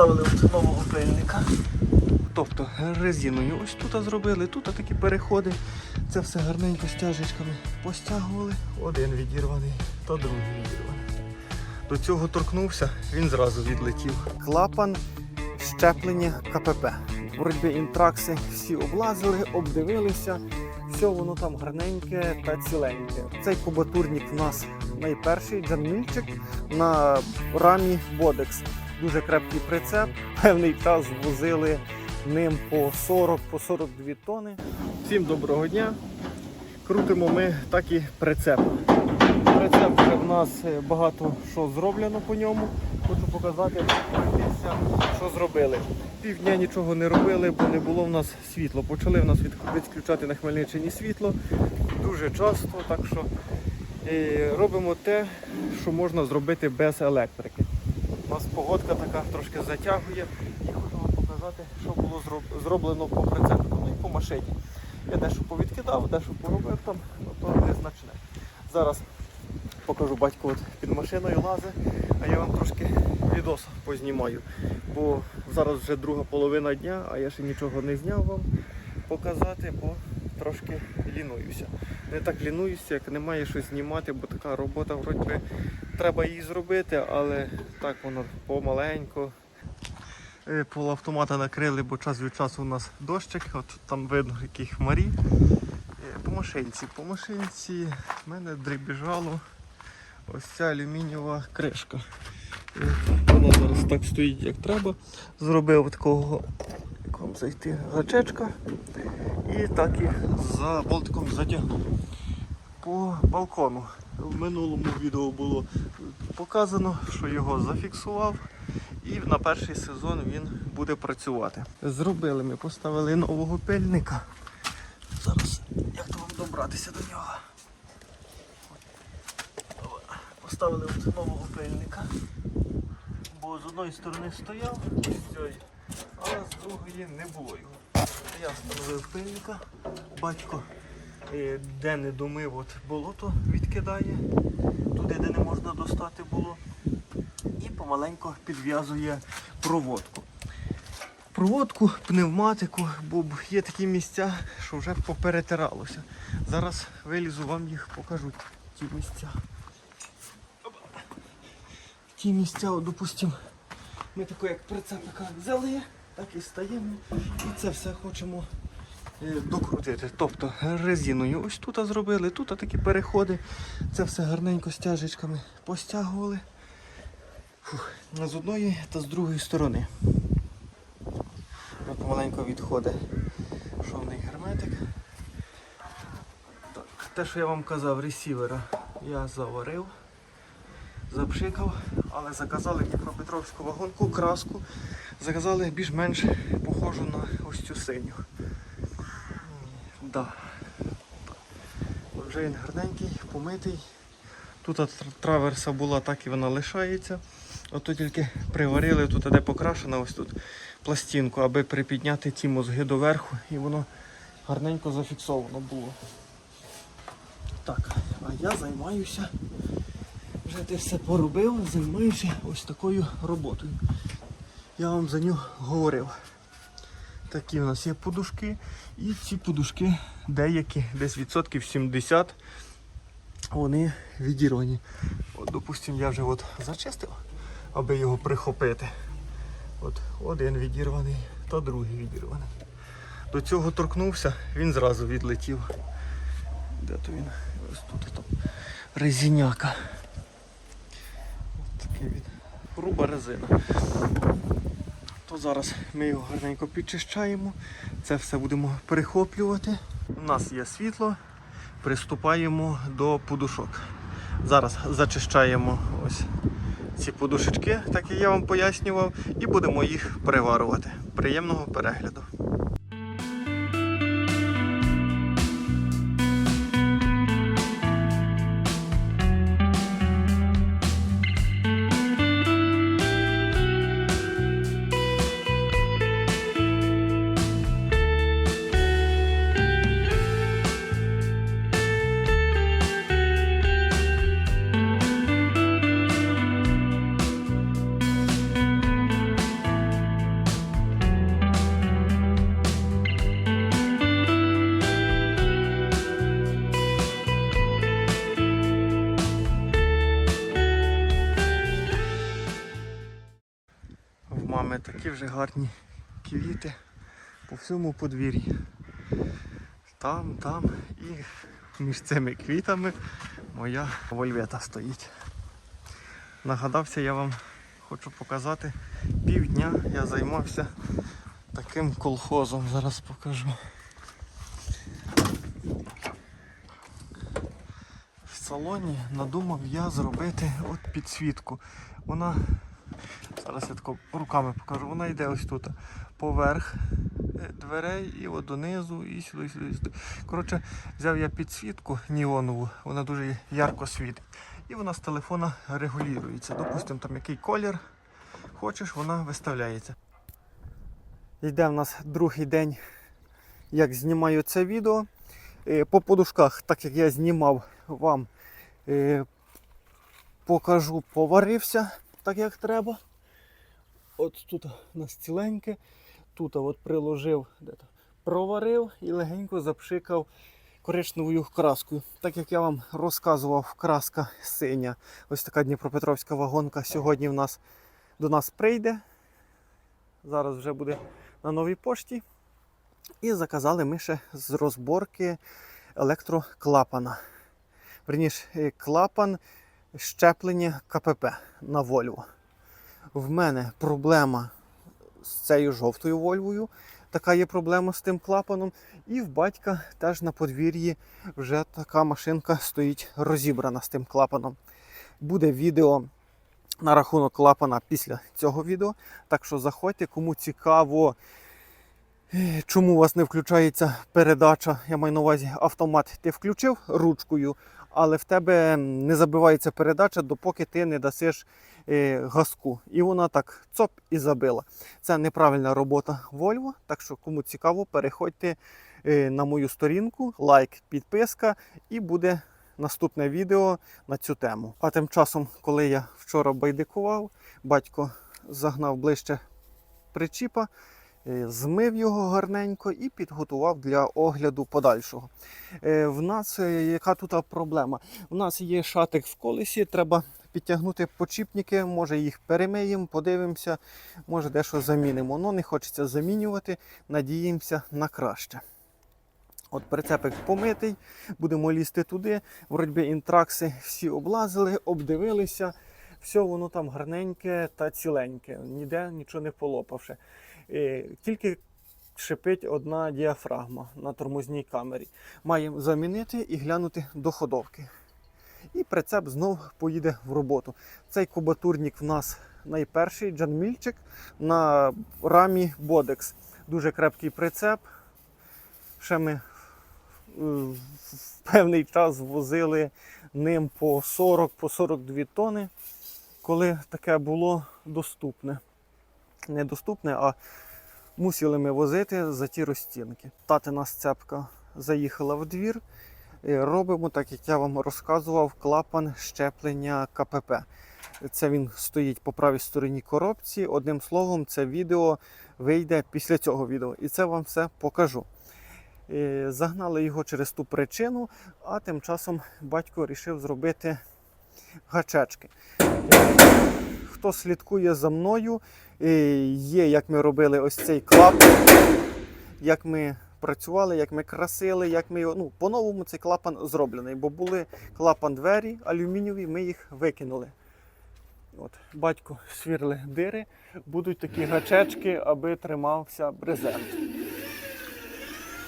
Поставили от нового пильника. Тобто резиною ось тут зробили, тут такі переходи. Це все гарненько стяжечками постягували. Один відірваний, та другий відірваний. До цього торкнувся, він зразу відлетів. Клапан щеплення КПП. Боротьби інтракси всі облазили, обдивилися. Все воно там гарненьке та ціленьке. Цей кубатурник у нас найперший джамільчик на рамі Бодекс. Дуже крепкий прицеп. Певний час возили ним по 40 по 42 тони. Всім доброго дня. Крутимо ми так і прицеп. Прицеп вже в нас е, багато що зроблено по ньому. Хочу показати, що зробили. Півдня нічого не робили, бо не було в нас світло. Почали в нас відключати на Хмельниччині світло дуже часто, так що е, робимо те, що можна зробити без електрики. У нас погодка така трошки затягує і хочу вам показати, що було зроблено по прицепу, ну і по машині. Я дещо повідкидав, дещо поробив там, ну то незначне. Зараз покажу батько от під машиною лазить, а я вам трошки відос познімаю. Бо зараз вже друга половина дня, а я ще нічого не зняв вам показати, бо трошки лінуюся. Не так лінуюся, як немає щось знімати, бо така робота вроді би треба її зробити, але так воно помаленько. Е, Полуавтомата накрили, бо час від часу у нас дощик, от там видно які хмарі. Е, По машинці. По машинці в мене дрібіжало ось ця алюмінієва кришка. Е, Вона зараз так стоїть, як треба. Зробив такого як зайти гачечка і так і за болтиком затягнув. По балкону. В минулому відео було показано, що його зафіксував. І на перший сезон він буде працювати. Зробили ми, поставили нового пильника. Зараз як вам добратися до нього. Поставили нового пильника. Бо з одної сторони стояв, з цієї, а з другої не було його. Я встановив пильника. Батько е, де не домив, от болото відкидає, туди, де не можна достати було і помаленько підв'язує проводку. Проводку, пневматику, бо є такі місця, що вже поперетиралося. Зараз вилізу, вам їх покажу. Ті місця. Ті місця, допустимо, ми тако як прицепника взяли, так і стаємо. І це все хочемо е, докрутити. Тобто резиною ось тут зробили, тут такі переходи. Це все гарненько стяжечками постягували. Фух, з одної та з другої сторони. От Помаленько відходить шовний герметик. Так, те, що я вам казав, ресівера я заварив, запшикав, але заказали Дніпропетровську вагонку, краску. Заказали більш-менш похожу на ось цю синю. Да. Вже він гарненький, помитий. Тут траверса була, так і вона лишається. Ото тільки приварили тут, де покрашена, ось тут пластинку, аби припідняти ті мозги доверху і воно гарненько зафіксовано було. Так, а я займаюся, вже те все поробив, займаюся ось такою роботою. Я вам за нього говорив. Такі в нас є подушки, і ці подушки деякі, десь відсотків 70 вони відірвані. От, допустим, я вже от зачистив, аби його прихопити. От один відірваний, та другий відірваний. До цього торкнувся, він зразу відлетів. Де то він? Ось тут там резиняка. Він. Груба резина. То зараз ми його гарненько підчищаємо. Це все будемо перехоплювати. У нас є світло, приступаємо до подушок. Зараз зачищаємо ось ці подушечки, так як я вам пояснював, і будемо їх переварувати. Приємного перегляду. Мами такі вже гарні квіти по всьому подвір'ї. Там, там і між цими квітами моя вольвета стоїть. Нагадався, я вам хочу показати. Півдня я займався таким колхозом. Зараз покажу. В салоні надумав я зробити от підсвітку. Вона, зараз я тако руками покажу, вона йде ось тут поверх е, дверей і от донизу, і сюди, і сюди, і сюди. Коротше, взяв я підсвітку неонову, вона дуже ярко світить. І вона з телефона регулюється. Допустимо, там який колір хочеш, вона виставляється. Йде в нас другий день, як знімаю це відео. Е, По подушках, так як я знімав вам, е, покажу, поварився так як треба. От тут у нас ціленьке, тут от приложив, де то, проварив і легенько запшикав коричневою краскою. Так як я вам розказував, краска синя. Ось така Дніпропетровська вагонка сьогодні в нас до нас прийде. Зараз вже буде на новій пошті. І заказали ми ще з розборки електроклапана. Верніше, е, клапан щеплення КПП на Volvo. В мене проблема з цією жовтою Вольвою. Така є проблема з тим клапаном. І в батька теж на подвір'ї вже така машинка стоїть розібрана з тим клапаном. Буде відео на рахунок клапана після цього відео. Так що заходьте, кому цікаво, чому у вас не включається передача. Я маю на увазі автомат. Ти включив ручкою, але в тебе не забивається передача, допоки ти не дасиш е, газку. І вона так цоп і забила. Це неправильна робота Volvo. Так що, кому цікаво, переходьте е, на мою сторінку, лайк, підписка, і буде наступне відео на цю тему. А тим часом, коли я вчора байдикував, батько загнав ближче причіпа, змив його гарненько і підготував для огляду подальшого. Е, В нас е, яка тут проблема? У нас є шатик в колесі, треба підтягнути почіпники, може їх перемиємо, подивимося, може дещо замінимо. Ну не хочеться замінювати, надіємося на краще. От прицепик помитий, будемо лізти туди. Вроді інтракси всі облазили, обдивилися. Все воно там гарненьке та ціленьке, ніде нічого не полопавши. Е, Тільки шипить одна діафрагма на тормозній камері. Маємо замінити і глянути до ходовки. І прицеп знов поїде в роботу. Цей кубатурник в нас найперший джанмільчик на рамі Бодекс. Дуже крепкий прицеп. Ще ми е, в певний час возили ним по 40 по 42 тони, коли таке було доступне. Не доступне, а мусили ми возити за ті розцінки. Татина сцепка заїхала в двір. Е, Робимо, так як я вам розказував, клапан щеплення КПП. Це він стоїть по правій стороні коробці. Одним словом, це відео вийде після цього відео. І це вам все покажу. Е, Загнали його через ту причину, а тим часом батько вирішив зробити гачечки. Е, Хто слідкує за мною, є, як ми робили ось цей клапан, як ми працювали, як ми красили, як ми його. Ну, по-новому цей клапан зроблений, бо були клапан двері алюмінієві, ми їх викинули. От, батько свірли дири, будуть такі гачечки, аби тримався брезент.